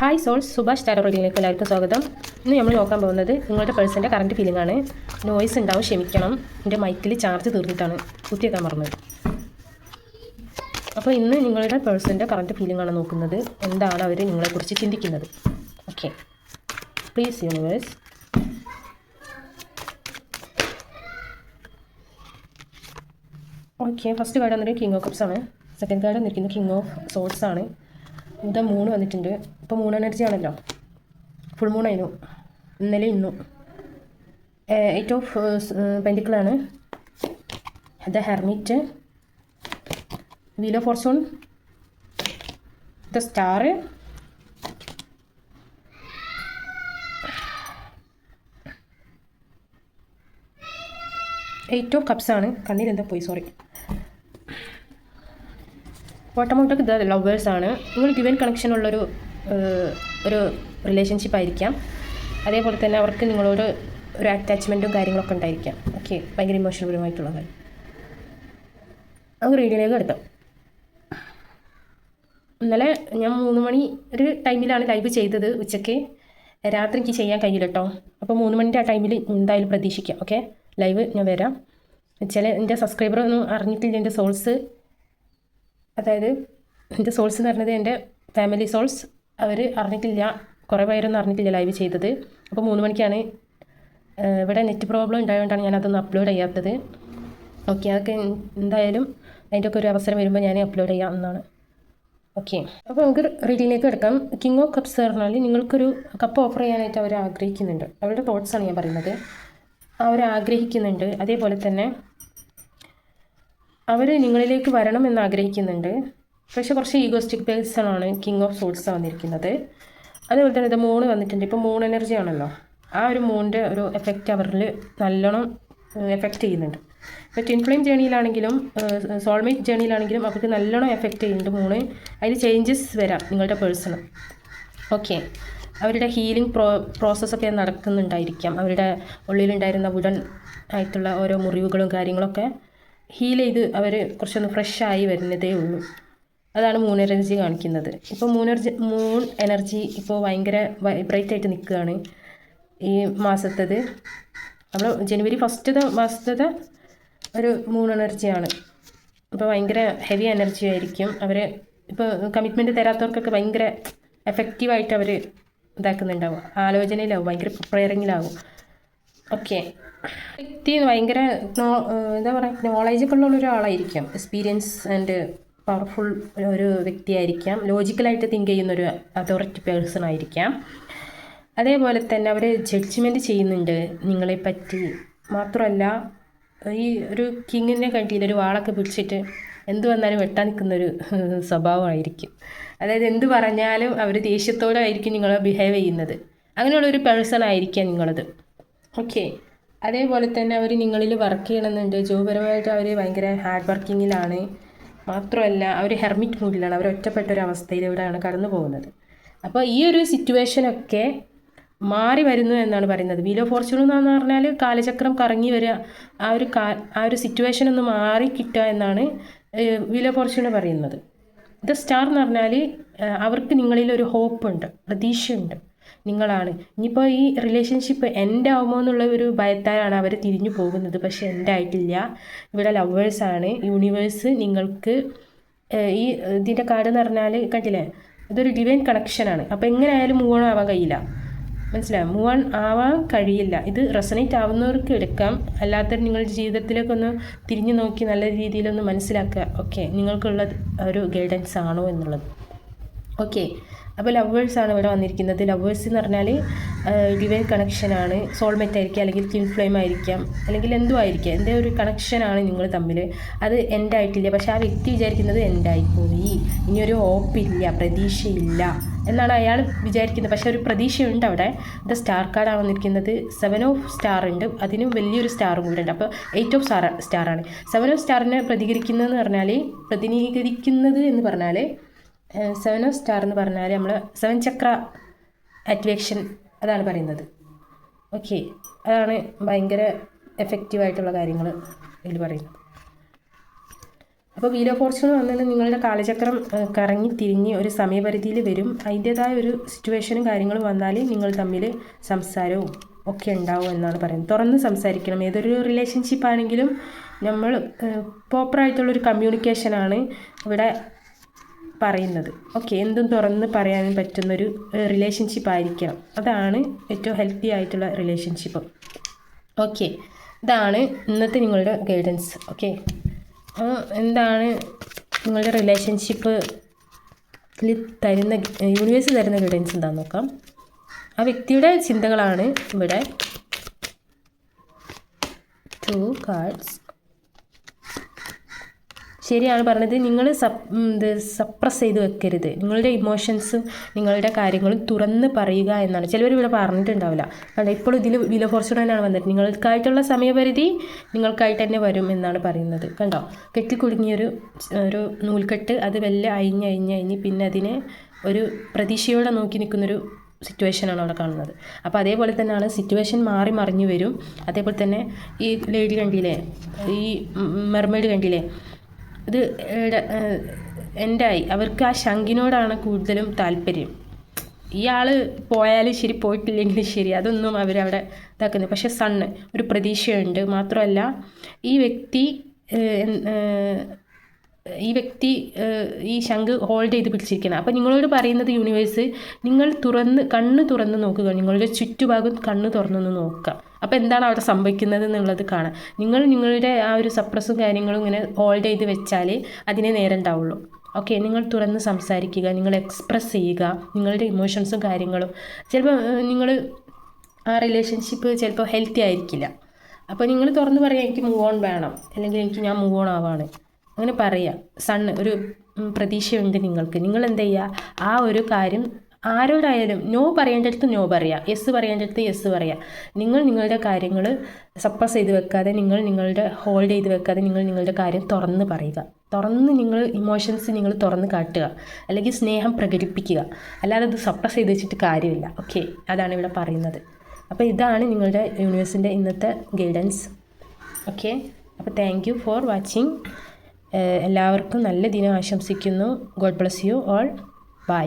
Hi souls Subhash tarot റീഡിങ്ങിലേക്ക് എല്ലാവർക്കും സ്വാഗതം. ഇന്ന് നമ്മൾ നോക്കാൻ പോകുന്നത് നിങ്ങളുടെ പേഴ്സന്റെ കറണ്ട് ഫീലിംഗ് ആണ് നോയ്സ് ഉണ്ടാവും ക്ഷമിക്കണം. എന്റെ മൈക്കിൽ ചാർജ് തീർന്നിട്ടാണ്. കുത്തിയേക്കാൻ പറഞ്ഞത് അപ്പോൾ ഇന്ന് നിങ്ങളുടെ പേഴ്സന്റെ കറണ്ട് ഫീലിംഗ് ആണ് നോക്കുന്നത്. എന്താണ് അവർ നിങ്ങളെക്കുറിച്ച് ചിന്തിക്കുന്നത്? Okay please universe okay first card വന്നിട്ട് കിങ് ഓഫ് കപ്സ് ആണ്. സെക്കൻഡ് കാർഡ് വന്നിരിക്കുന്നത് കിങ് ഓഫ് സോൾസ് ആണ്. ഇതാ മൂന്ന് വന്നിട്ടുണ്ട്. ഇപ്പോൾ മൂൺ എനർജി ആണല്ലോ ഫുൾ മൂൺ ആയിരുന്നു. ഇന്നലെ ഇന്നു. Eight of പെന്റിക്കിളാണ് the hermit wheel of the star eight of കപ്സാണ് കണ്ണീരെന്താ പോയി? സോറി ഓട്ടോമോട്ടൊക്കെ ഇത് ലവേഴ്സ് ആണ്. നിങ്ങൾ ഗിവൻ ഏഹ്, ഒരു റിലേഷൻഷിപ്പ് ആയിരിക്കാം. അതേപോലെ തന്നെ അവർക്ക് നിങ്ങളോട് ഒരു അറ്റാച്ച്മെന്റും കാര്യങ്ങളൊക്കെ ഉണ്ടായിരിക്കാം. ഓക്കെ ഭയങ്കര ഇമോഷണൽ പരമായിട്ടുള്ള കാര്യം നമുക്ക് റീഡിങ്ങിലേക്ക് എടുക്കാം ഇന്നലെ ഞാൻ മൂന്ന് മണി ഒരു ടൈമിലാണ് ലൈവ് ചെയ്തത് ഉച്ചയ്ക്ക് രാത്രി എനിക്ക് ചെയ്യാൻ കഴിയില്ല കേട്ടോ അപ്പോൾ മൂന്ന് മണിന്റെ ആ ടൈമിൽ എന്തായാലും പ്രതീക്ഷിക്കാം. ഓക്കെ ലൈവ് ഞാൻ വരാം. ചില എന്റെ സബ്സ്ക്രൈബർ ഒന്നും അറിഞ്ഞിട്ടില്ല എന്റെ സോൾസ് അതായത് എന്റെ സോൾസ് എന്ന് പറഞ്ഞത് എന്റെ ഫാമിലി സോൾസ് അവർ അറിഞ്ഞിട്ടില്ല. കുറേ പേരൊന്നും അറിഞ്ഞിട്ടില്ല ലൈവ് ചെയ്തത്. അപ്പോൾ മൂന്ന് മണിക്കാണ് ഇവിടെ നെറ്റ് പ്രോബ്ലം ഉണ്ടായതുകൊണ്ടാണ് ഞാൻ അതൊന്നും അപ്ലോഡ് ചെയ്യാത്തത്. ഓക്കെ അതൊക്കെ എന്തായാലും അതിന്റെ ഒക്കെ ഒരു അവസരം വരുമ്പോൾ ഞാൻ അപ്ലോഡ് ചെയ്യാം എന്നാണ്. ഓക്കെ അപ്പോൾ നമുക്ക് റീഡിങ്ങിലേക്ക് കിടക്കാം. കിങ് ഓഫ് കപ്സ് പറഞ്ഞാൽ നിങ്ങൾക്കൊരു കപ്പ് ഓഫർ ചെയ്യാനായിട്ട് അവർ ആഗ്രഹിക്കുന്നുണ്ട്. അവരുടെ തോട്ട്സാണ് ഞാൻ പറയുന്നത്. അവർ ആഗ്രഹിക്കുന്നുണ്ട്. അതേപോലെ തന്നെ അവർ നിങ്ങളിലേക്ക് വരണം എന്ന് ആഗ്രഹിക്കുന്നുണ്ട്. പക്ഷേ കുറച്ച് ഈഗോസ്റ്റിക് പേഴ്സൺ ആണ് കിങ് ഓഫ് സോൾസ് വന്നിരിക്കുന്നത്. അതേപോലെ തന്നെ ഇത് മൂണ് വന്നിട്ടുണ്ട്. ഇപ്പോൾ മൂൺ എനർജി ആണല്ലോ. ആ ഒരു മൂണിന്റെ ഒരു എഫക്റ്റ് അവരിൽ നല്ലോണം എഫക്റ്റ് ചെയ്യുന്നുണ്ട്. ഇപ്പോൾ ട്വിൻ ഫ്ലെയിം ജേണിയിലാണെങ്കിലും സോൾമേറ്റ് ജേണിയിലാണെങ്കിലും അവർക്ക് നല്ലോണം എഫക്റ്റ് ചെയ്യുന്നുണ്ട് മൂണ് അതിൽ ചേഞ്ചസ് വരാം നിങ്ങളുടെ പേഴ്സണ് ഓക്കെ അവരുടെ ഹീലിംഗ് പ്രോ പ്രോസസ്സൊക്കെ നടക്കുന്നുണ്ടായിരിക്കാം. അവരുടെ ഉള്ളിലുണ്ടായിരുന്ന വുഡൻ ആയിട്ടുള്ള ഓരോ മുറിവുകളും കാര്യങ്ങളൊക്കെ ഹീൽ ചെയ്ത് അവർ കുറച്ചൊന്ന് ഫ്രഷായി വരുന്നതേ ഉള്ളൂ. അതാണ് മൂൺ എനർജി കാണിക്കുന്നത്. ഇപ്പോൾ മൂൺ എനർജി മൂൺ എനർജി ഇപ്പോൾ ഭയങ്കര വൈബ്രേറ്റ് ആയിട്ട് നിൽക്കുകയാണ് ഈ മാസത്തത്. നമ്മൾ ജനുവരി ഫസ്റ്റത്തെ മാസത്തത് ഒരു മൂൺ എനർജിയാണ് അപ്പോൾ ഭയങ്കര ഹെവി എനർജി ആയിരിക്കും. അവർ ഇപ്പോൾ കമ്മിറ്റ്മെന്റ് തരാത്തവർക്കൊക്കെ ഭയങ്കര എഫക്റ്റീവായിട്ട് അവർ ഇതാക്കുന്നുണ്ടാവും. ആലോചനയിലാവും ഭയങ്കര പ്രിപ്പയറിങ്ങിലാവും ഓക്കെ. വ്യക്തി ഭയങ്കര എന്താ പറയുക നോളേജൊക്കെ ഉള്ള ഒരാളായിരിക്കാം. എക്സ്പീരിയൻസ് ആൻഡ് പവർഫുൾ ഒരു വ്യക്തിയായിരിക്കാം. ലോജിക്കലായിട്ട് തിങ്ക് ചെയ്യുന്ന ഒരു അതോറിറ്റി പേഴ്സൺ ആയിരിക്കാം. അതേപോലെ തന്നെ അവർ ജഡ്ജ്മെന്റ് ചെയ്യുന്നുണ്ട്. നിങ്ങളെ പറ്റി മാത്രമല്ല ഈ ഒരു കിങ്ങിനെ കണ്ടിയിൽ ഒരു വാളൊക്കെ പിടിച്ചിട്ട് എന്ത് വന്നാലും വെട്ടാൻ നിൽക്കുന്നൊരു സ്വഭാവമായിരിക്കും. അതായത് എന്ത് പറഞ്ഞാലും അവർ ദേഷ്യത്തോടെ ആയിരിക്കും നിങ്ങളെ ബിഹേവ് ചെയ്യുന്നത്. അങ്ങനെയുള്ള ഒരു പേഴ്സൺ ആയിരിക്കാം നിങ്ങളത്. ഓക്കെ. അതേപോലെ തന്നെ അവർ നിങ്ങളിൽ വർക്ക് ചെയ്യണമെന്നുണ്ട്. ജോബപരമായിട്ട് അവർ ഭയങ്കര ഹാർഡ് വർക്കിങ്ങിലാണ് മാത്രമല്ല അവർ ഹെർമിറ്റ് മൂഡിലാണ് അവർ ഒറ്റപ്പെട്ട ഒരു അവസ്ഥയിലൂടെയാണ് കടന്നു പോകുന്നത്. അപ്പോൾ ഈ ഒരു സിറ്റുവേഷനൊക്കെ മാറി വരുന്നു എന്നാണ് പറയുന്നത്. ഓഫ് ഫോർച്യൂൺ എന്ന് പറഞ്ഞാൽ കാലചക്രം കറങ്ങി വരിക ആ ഒരു കാ ആ ഒരു സിറ്റുവേഷൻ ഒന്ന് മാറി കിട്ടുക എന്നാണ് ഓഫ് ഫോർച്യൂൺ പറയുന്നത്. ദ സ്റ്റാർ എന്ന് പറഞ്ഞാൽ അവർക്ക് നിങ്ങളിൽ ഒരു ഹോപ്പ് ഉണ്ട് പ്രതീക്ഷയുണ്ട്. നിങ്ങളാണ്. ഇനിയിപ്പോൾ ഈ റിലേഷൻഷിപ്പ് എന്റെ ആവുമോ എന്നുള്ള ഒരു ഭയത്താലാണ് അവർ തിരിഞ്ഞു പോകുന്നത്. പക്ഷേ എന്റെ ആയിട്ടില്ല. ഇവിടെ ലവേഴ്സാണ് യൂണിവേഴ്സ് നിങ്ങൾക്ക് ഈ ഇതിന്റെ കാർഡ് എന്ന് പറഞ്ഞാൽ കണ്ടില്ലേ? ഇതൊരു ഡിവൈൻ കണക്ഷനാണ് അപ്പോൾ എങ്ങനെയായാലും മൂവ് ഓൺ ആവാൻ കഴിയില്ല. മനസ്സിലായോ? മൂവ് ഓൺ ആവാൻ കഴിയില്ല. ഇത് റെസണേറ്റ് ആവുന്നവർക്ക് എടുക്കാം. അല്ലാത്ത നിങ്ങളുടെ ജീവിതത്തിലേക്കൊന്ന് തിരിഞ്ഞു നോക്കി നല്ല രീതിയിലൊന്ന് മനസ്സിലാക്കുക. ഓക്കെ നിങ്ങൾക്കുള്ള ഒരു ഗൈഡൻസ് ആണോ എന്നുള്ളത്. ഓക്കെ അപ്പോൾ ലവേഴ്സ് ആണ് ഇവിടെ വന്നിരിക്കുന്നത്. ലവേഴ്സ് എന്ന് പറഞ്ഞാൽ ഡിവൈൻ കണക്ഷനാണ് സോൾമേറ്റ് ആയിരിക്കാം അല്ലെങ്കിൽ ക്വിൻ ഫ്ലെയിം ആയിരിക്കാം അല്ലെങ്കിൽ എന്തോ ആയിരിക്കാം. എന്റെ ഒരു കണക്ഷനാണ് നിങ്ങൾ തമ്മിൽ അത് എൻഡ് ആയിട്ടില്ല. പക്ഷേ ആ വ്യക്തി വിചാരിക്കുന്നത് എൻഡായിപ്പോയി ഇനിയൊരു ഹോപ്പില്ല പ്രതീക്ഷയില്ല എന്നാണ് അയാൾ വിചാരിക്കുന്നത്. പക്ഷേ ഒരു പ്രതീക്ഷയുണ്ട് അവിടെ. ഇത് സ്റ്റാർ കാർഡാണ് വന്നിരിക്കുന്നത്. സെവൻ ഓഫ് സ്റ്റാർ ഉണ്ട്. അതിനും വലിയൊരു സ്റ്റാറും കൂടെ ഉണ്ട്. അപ്പോൾ എയ്റ്റ് ഓഫ് സ്റ്റാർ സ്റ്റാറാണ് സെവൻ ഓഫ് സ്റ്റാറിനെ പ്രതികരിക്കുന്നതെന്ന് പറഞ്ഞാൽ പ്രതിനിധീകരിക്കുന്നത് എന്ന് പറഞ്ഞാൽ സെവൻ ഓഫ് സ്റ്റാർ എന്ന് പറഞ്ഞാൽ നമ്മൾ സെവൻ ചക്ര ആക്ടിവേഷൻ അതാണ് പറയുന്നത്. ഓക്കെ അതാണ് ഭയങ്കര എഫക്റ്റീവായിട്ടുള്ള കാര്യങ്ങൾ ഇതിൽ പറയുന്നത്. അപ്പോൾ വീൽ ഓഫ് ഫോർച്യൂൺ വന്നത് നിങ്ങളുടെ കാലചക്രം കറങ്ങി തിരിഞ്ഞ് ഒരു സമയപരിധിയിൽ വരും. അതിന്റേതായ ഒരു സിറ്റുവേഷനും കാര്യങ്ങളും വന്നാൽ നിങ്ങൾ തമ്മിൽ സംസാരവും ഒക്കെ ഉണ്ടാവും എന്നാണ് പറയുന്നത്. തുറന്ന് സംസാരിക്കണം. ഏതൊരു റിലേഷൻഷിപ്പ് ആണെങ്കിലും നമ്മൾ പ്രോപ്പറായിട്ടുള്ളൊരു കമ്മ്യൂണിക്കേഷനാണ് ഇവിടെ പറയുന്നത്. ഓക്കെ എന്തും തുറന്ന് പറയാൻ പറ്റുന്നൊരു റിലേഷൻഷിപ്പ് ആയിരിക്കണം. അതാണ് ഏറ്റവും ഹെൽത്തി ആയിട്ടുള്ള റിലേഷൻഷിപ്പ് ഓക്കെ ഇതാണ് ഇന്നത്തെ നിങ്ങളുടെ ഗൈഡൻസ് ഓക്കെ എന്താണ് നിങ്ങളുടെ റിലേഷൻഷിപ്പ് തരുന്ന യൂണിവേഴ്സ് തരുന്ന ഗൈഡൻസ് എന്താണെന്ന് നോക്കാം. ആ വ്യക്തിയുടെ ചിന്തകളാണ് ഇവിടെ ടു കാർഡ്സ് ശരിയാണ് പറഞ്ഞത്. നിങ്ങൾ സപ് ഇത് സപ്രസ് ചെയ്ത് വെക്കരുത്. നിങ്ങളുടെ ഇമോഷൻസും നിങ്ങളുടെ കാര്യങ്ങളും തുറന്ന് പറയുക എന്നാണ്. ചിലവർ ഇവിടെ പറഞ്ഞിട്ടുണ്ടാവില്ല. കാരണം ഇപ്പോൾ ഇതിൽ വില ഫോർച്യൂണാണ് വന്നിട്ട് നിങ്ങൾക്കായിട്ടുള്ള സമയപരിധി നിങ്ങൾക്കായിട്ട് തന്നെ വരും എന്നാണ് പറയുന്നത്. കണ്ടോ കെട്ടിക്കുടുങ്ങിയൊരു ഒരു നൂൽക്കെട്ട് അത് വല്ല അഴിഞ്ഞ് അഴിഞ്ഞ് അഴിഞ്ഞ് പിന്നെ അതിനെ ഒരു പ്രതീക്ഷയോടെ നോക്കി നിൽക്കുന്നൊരു സിറ്റുവേഷനാണ് അവിടെ കാണുന്നത്. അപ്പോൾ അതേപോലെ തന്നെയാണ് സിറ്റുവേഷൻ മാറി മറിഞ്ഞു വരും. അതേപോലെ തന്നെ ഈ ലേഡി കണ്ടില്ലേ ഈ മെർമേഡ് കണ്ടില്ലേ ഇത് എന്റായി അവർക്ക് ആ ശങ്കിനോടാണ് കൂടുതലും താല്പര്യം. ഇയാൾ പോയാലും ശരി പോയിട്ടില്ലെങ്കിലും ശരി അതൊന്നും അവരവിടെ ഇതാക്കുന്നത് പക്ഷേ സണ്ണ് ഒരു പ്രതീക്ഷയുണ്ട്. മാത്രമല്ല ഈ വ്യക്തി ഈ വ്യക്തി ഈ ശംഖ് ഹോൾഡ് ചെയ്ത് പിടിച്ചിരിക്കുന്നത് അപ്പോൾ നിങ്ങളോട് പറയുന്നത് യൂണിവേഴ്സ് നിങ്ങൾ തുറന്ന് കണ്ണ് തുറന്ന് നോക്കുക. നിങ്ങളുടെ ചുറ്റുഭാഗം കണ്ണ് തുറന്നൊന്ന് നോക്കുക. അപ്പോൾ എന്താണ് അവിടെ സംഭവിക്കുന്നത് എന്നുള്ളത് കാണാം. നിങ്ങൾ നിങ്ങളുടെ ആ ഒരു സപ്രസും കാര്യങ്ങളും ഇങ്ങനെ ഹോൾഡ് ചെയ്ത് വെച്ചാൽ അതിനെ നേരം ഉണ്ടാവുള്ളൂ ഓക്കെ നിങ്ങൾ തുറന്ന് സംസാരിക്കുക നിങ്ങൾ എക്സ്പ്രസ് ചെയ്യുക നിങ്ങളുടെ ഇമോഷൻസും കാര്യങ്ങളും. ചിലപ്പോൾ നിങ്ങൾ ആ റിലേഷൻഷിപ്പ് ചിലപ്പോൾ ഹെൽത്തി ആയിരിക്കില്ല. അപ്പോൾ നിങ്ങൾ തുറന്ന് പറയാം എനിക്ക് മൂവ് ഓൺ വേണം. അല്ലെങ്കിൽ എനിക്ക് ഞാൻ മൂവ് ഓൺ ആവാണ്. അങ്ങനെ പറയാം. സണ്ണ് ഒരു പ്രതീക്ഷയുണ്ട് നിങ്ങൾക്ക്. നിങ്ങൾ എന്ത് ചെയ്യുക ആ ഒരു കാര്യം ആരോടായാലും നോ പറയേണ്ടടുത്ത് നോ പറയുക യെസ് പറയേണ്ടടുത്ത് യെസ് പറയുക നിങ്ങൾ നിങ്ങളുടെ കാര്യങ്ങൾ സപ്രസ് ചെയ്ത് വെക്കാതെ നിങ്ങൾ നിങ്ങളുടെ ഹോൾഡ് ചെയ്ത് വെക്കാതെ നിങ്ങൾ നിങ്ങളുടെ കാര്യം തുറന്ന് പറയുക. തുറന്ന് നിങ്ങൾ ഇമോഷൻസ് നിങ്ങൾ തുറന്ന് കാട്ടുക. അല്ലെങ്കിൽ സ്നേഹം പ്രകടിപ്പിക്കുക. അല്ലാതെ അത് സപ്രസ് ചെയ്ത് വെച്ചിട്ട് കാര്യമില്ല. ഓക്കെ അതാണ് ഇവിടെ പറയുന്നത്. അപ്പോൾ ഇതാണ് നിങ്ങളുടെ യൂണിവേഴ്സിന്റെ ഇന്നത്തെ ഗൈഡൻസ് ഓക്കെ അപ്പോൾ താങ്ക് യു ഫോർ വാച്ചിങ് എല്ലാവർക്കും നല്ല ദിനം ആശംസിക്കുന്നു. God bless you all bye